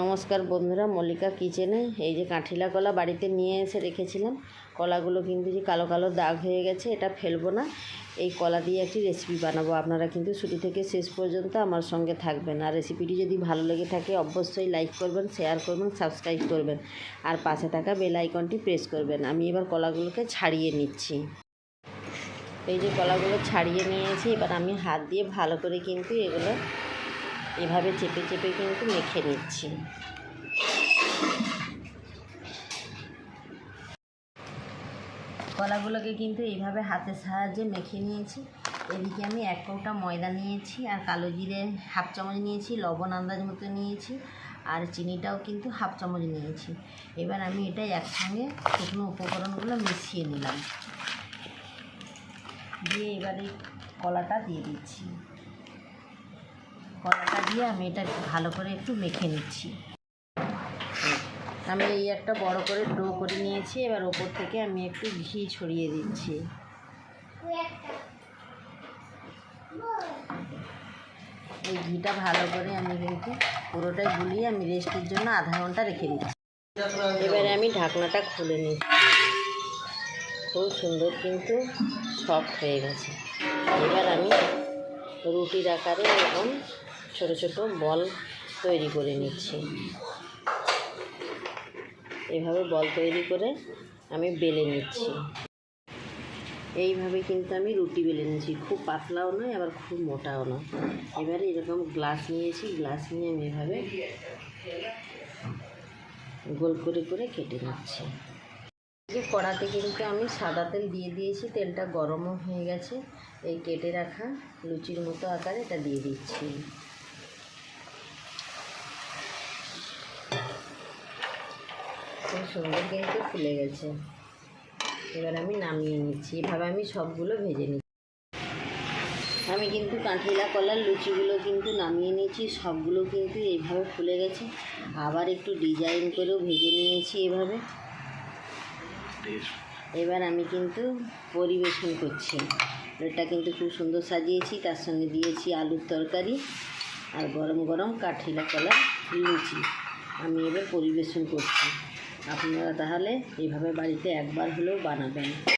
নমস্কার বন্ধুরা, মল্লিকা কিচেনে। এই যে কাঁঠিলা কলা বাড়িতে নিয়ে এসে রেখেছিলাম। কলাগুলো কিন্তু যে কালো কালো দাগ হয়ে গেছে, এটা ফেলব না। এই কলা দিয়ে একটি রেসিপি বানাবো। আপনারা কিন্তু শুরু থেকে শেষ পর্যন্ত আমার সঙ্গে থাকবেন। আর রেসিপিটি যদি ভালো লেগে থাকে, অবশ্যই লাইক করবেন শেয়ার করবেন সাবস্ক্রাইব করবেন। আর পাশে থাকা বেল আইকনটি প্রেস করবেন। আমি এবার কলাগুলোকে ছাড়িয়ে নিচ্ছি। এই যে কলাগুলো ছাড়িয়ে নিয়েছি এবার আমি হাত দিয়ে ভালো করে কিন্তু এগুলো এভাবে চেপে চেপে কিন্তু মেখে নিচ্ছি। কলাগুলোকে কিন্তু এইভাবে হাতের সাহায্যে মেখে নিয়েছি। এদিকে আমি এক কৌটা ময়দা নিয়েছি আর কালো জিরে হাফ চামচ নিয়েছি, লবণ আন্দাজ মতো নিয়েছি আর চিনিটাও কিন্তু হাফ চামচ নিয়েছি। এবার আমি এটা একসঙ্গে শুকনো উপকরণগুলো মিশিয়ে নিলাম। দিয়ে এবারে কলাটা দিয়ে দিচ্ছি। কলাটা দিয়ে আমি এটা ভালো করে একটু মেখে নিচ্ছি। আমি এই একটা বড় করে ডো করে নিয়েছি, এবার ওপর থেকে আমি একটু ঘি ছড়িয়ে দিচ্ছি। এই ঘিটা ভালো করে আমি কিন্তু পুরোটাই গুলিয়ে আমি রেস্টের জন্য আধা ঘণ্টা রেখে দিচ্ছি। এবারে আমি ঢাকনাটা খুলে নিচ্ছি খুব সুন্দর কিন্তু সফট হয়ে গেছে। এবার আমি রুটির আকারে এরকম ছোট ছোট বল তৈরি করে নিচ্ছি। এভাবে বল তৈরি করে আমি বেলে নিচ্ছি। এইভাবে কিন্তু আমি রুটি বেলে নিচ্ছি খুব পাতলাও নয়, আবার খুব মোটাও নয়। এবারে এরকম গ্লাস নিয়েছি, গ্লাস নিয়ে আমি এভাবে গোল করে করে কেটে নিচ্ছি। কড়াতে কিন্তু আমি সাদা তেল দিয়ে দিয়েছি, তেলটা গরমও হয়ে গেছে। এই কেটে রাখা লুচির মতো আকারে এটা দিয়ে দিচ্ছি। খুব সুন্দর কিন্তু ফুলে গেছে। এবার আমি নামিয়ে নিচ্ছি। এভাবে আমি সবগুলো ভেজে নিচ্ছি। আমি কিন্তু কাঁঠিলা কলার লুচিগুলো কিন্তু নামিয়ে নিয়েছি। সবগুলো কিন্তু এইভাবে ফুলে গেছে। আবার একটু ডিজাইন করেও ভেজে নিয়েছি এভাবে। এবার আমি কিন্তু পরিবেশন করছি। এটা কিন্তু খুব সুন্দর সাজিয়েছি। তার সঙ্গে দিয়েছি আলুর তরকারি আর গরম গরম কাঠিলা কলা লুচি। আমি এবার পরিবেশন করছি। আপনারা তাহলে এইভাবে বাড়িতে একবার হলেও বানাবেন।